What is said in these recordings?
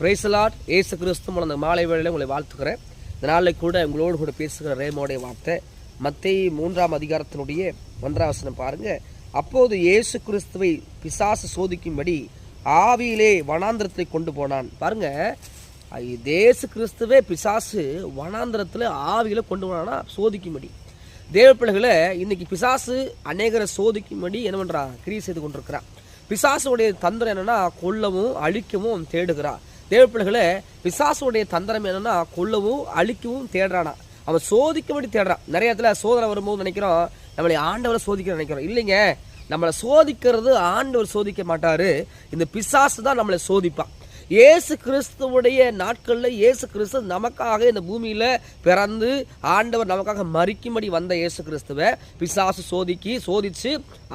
பிரைசலாட் ஏசு கிறிஸ்து மூலம் அந்த மாலை வேளையில் உங்களை வாழ்த்துக்கிறேன் இந்த நாளில் கூட உங்களோடு கூட பேசுகிற ரேமோடைய வார்த்தை மத்திய மூன்றாம் அதிகாரத்தினுடைய ஒன்றாவசனம் பாருங்கள் அப்போது இயேசு கிறிஸ்துவை பிசாசு சோதிக்கும்படி ஆவியிலே வனாந்திரத்தை கொண்டு போனான். பாருங்க. தேசு கிறிஸ்துவே பிசாசு வனாந்திரத்தில் ஆவியில் கொண்டு போனானா? சோதிக்கும்படி. தேவப்பிள்ளைகளை இன்னைக்கு பிசாசு அநேகரை சோதிக்கும்படி என்ன பண்ணுறான் கிரியை செய்து கொண்டிருக்கிறான். பிசாசுடைய தந்திரம் என்னென்னா கொல்லவும் அழிக்கவும் தேடுகிறான். தேவப்பிள்ளைகளை பிசாசுடைய தந்திரம் என்னென்னா கொல்லவும் அழிக்கவும் தேடுறானா. அவன் சோதிக்க வேண்டி தேடுறான். நிறைய இடத்துல சோதனை வரும்போது நினைக்கிறோம் நம்மளை ஆண்டவரை சோதிக்க நினைக்கிறோம். இல்லைங்க நம்மளை சோதிக்கிறது ஆண்டவர் சோதிக்க மாட்டார். இந்த பிசாசு தான் நம்மளை சோதிப்பான். இயேசு கிறிஸ்துவுடைய நாட்களில் இயேசு கிறிஸ்து நமக்காக இந்த பூமியில் பிறந்து ஆண்டவர் நமக்காக மறிக்கும்படி வந்த இயேசு கிறிஸ்துவை பிசாசு சோதிக்கி சோதித்து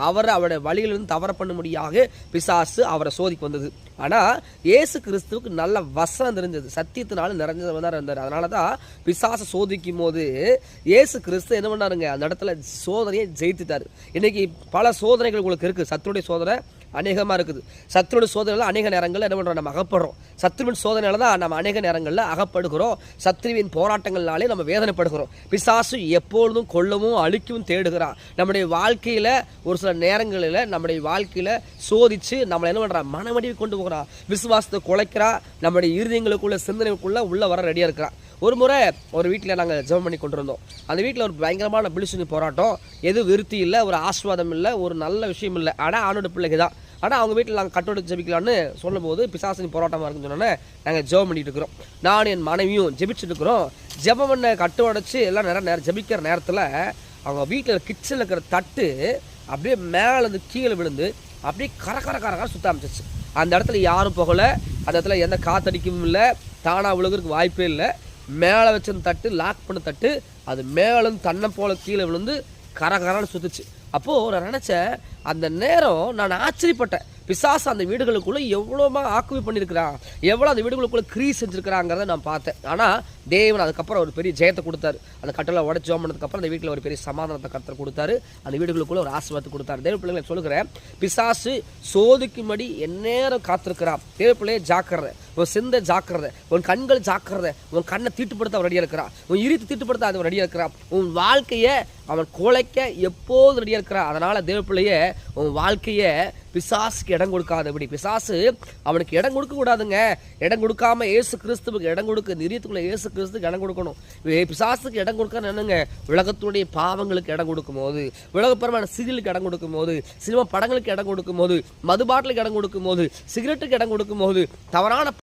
அவரை அவருடைய வழியிலிருந்து தவற பண்ணும்படியாக பிசாசு அவரை சோதிக்கு வந்தது. ஆனால் இயேசு கிறிஸ்துவுக்கு நல்ல வசனம் தெரிஞ்சது. சத்தியத்தினால நிறைஞ்சவர் தான் இருந்தார். அதனால தான் பிசாசு சோதிக்கும் போது இயேசு கிறிஸ்து என்ன பண்ணாருங்க? அந்த இடத்துல சோதனையை ஜெயித்துட்டார். இன்னைக்கு பல சோதனைகள் உங்களுக்கு இருக்குது சத்துடைய சோதனை அநேகமாக இருக்குது. சத்துருடைய சோதனையில் அநேக நேரங்களில் என்ன பண்ணுறோம் நம்ம அகப்படுறோம். சத்துருவின் சோதனையில தான் நம்ம அநேக நேரங்களில் அகப்படுகிறோம். சத்துருவின் போராட்டங்கள்னாலே நம்ம வேதனைப்படுகிறோம். பிசாசு எப்பொழுதும் கொல்லவும் அழிக்கவும் தேடுகிறான். நம்முடைய வாழ்க்கையில் ஒரு சில நேரங்களில் நம்முடைய வாழ்க்கையில் சோதித்து நம்மளை என்ன பண்ணுறான் மனமடிவு கொண்டு போகிறான். விசுவாசத்தை குலைக்கிறா நம்முடைய இருதயங்களுக்குள்ள சிந்தனைக்குள்ளே உள்ளே வர ரெடியாக இருக்கிறான். ஒரு முறை ஒரு வீட்டில் நாங்கள் ஜெபம் பண்ணி கொண்டிருந்தோம். அந்த வீட்டில் ஒரு பயங்கரமான பிளிசுனி போராட்டம். எதுவும் விருத்தி இல்லை ஒரு ஆஸ்வாதம் இல்லை ஒரு நல்ல விஷயம் இல்லை. ஆனால் ஆணோட பிள்ளைக்கு தான். ஆனால் அவங்க வீட்டில் நாங்கள் கட்டோடு ஜெபிக்கலான்னு சொல்லும்போது பிசாசினி போராட்டமாக இருக்குன்னு சொன்னோன்னே நாங்கள் ஜெபம் பண்ணிட்டு இருக்கிறோம். நானும் என் மனைவியும் ஜெபிச்சுட்டு இருக்கிறோம். ஜெபம் பண்ண கட்டு உடச்சி எல்லாம் நேரம் நேரம் ஜெபிக்கிற நேரத்தில் அவங்க வீட்டில் கிச்சனில் இருக்கிற தட்டு அப்படியே மேலேருந்து கீழே விழுந்து அப்படியே கர கர கர கர சுத்த ஆரம்பிச்சிச்சு அந்த இடத்துல யாரும் போகலை. அந்த இடத்துல எந்த காத்தடிக்கவும் இல்லை. தானாக விழுகிறதுக்கு வாய்ப்பே இல்லை. மேலே வச்சிருந்த தட்டு லாக் பண்ண தட்டு அது மேலும் தன்னை போல கீழே விழுந்து கரகரன்னு சுத்துச்சு. அப்போது நான் நினச்சேன் அந்த நேரம் நான் ஆச்சரியப்பட்டேன். பிசாசு அந்த வீடுகளுக்குள்ளே எவ்வளோமா ஆக்குவி பண்ணியிருக்கிறான் எவ்வளோ அந்த வீடுகளுக்குள்ளே க்ரீ செஞ்சுருக்கிறாங்கிறத நான் பார்த்தேன். ஆனால் தேவன் அதுக்கப்புறம் ஒரு பெரிய ஜெயத்தை கொடுத்தாரு. அந்த கட்டளை உடச்சி ஜோம் பண்ணதுக்கப்புறம் அந்த வீட்டில் ஒரு பெரிய சமாதானத்தை கருத்தை கொடுத்தாரு. அந்த வீடுகளுக்குள்ளே ஒரு ஆசீர்வாதத்தை கொடுத்தாரு. தேவ பிள்ளைங்களை சொல்லுகிறேன் பிசாசு சோதிக்கும்படி எந்நேரம் காத்திருக்கிறான். தேவ பிள்ளையை ஜாக்கிரதை. உன் சிந்த ஜாக்கிரதை உன் கண்கள் ஜாக்கிரதை உன் கண்ணை தீட்டுப்படுத்த அவன் ரெடியாக இருக்கிறான். உன் இருத்து தீட்டுப்படுத்த அவன் ரெடியாக இருக்கிறான். உன் வாழ்க்கையை அவன் குலைக்க எப்போது ரெடியாக இருக்கிறான்? அதனால் தேவப்பிள்ளையே உன் வாழ்க்கையை பிசாசுக்கு இடம் கொடுக்காதபடி பிசாசு அவனுக்கு இடம் கொடுக்க கூடாதுங்க. இடம் கொடுக்காம ஏசு கிறிஸ்துவுக்கு இடம் கொடுக்க நிரியத்துக்குள்ள ஏசு கிறிஸ்துக்கு இடம் கொடுக்கணும். பிசாசுக்கு இடம் கொடுக்க என்னங்க? உலகத்துடைய பாவங்களுக்கு இடம் கொடுக்கும் போது உலகப்பரமான சீரியலுக்கு இடம் கொடுக்கும் போது சினிமா படங்களுக்கு இடம் கொடுக்கும் போது மதுபாட்டிலுக்கு இடம் கொடுக்கும் போது சிகரெட்டுக்கு இடம் கொடுக்கும் போது தவறான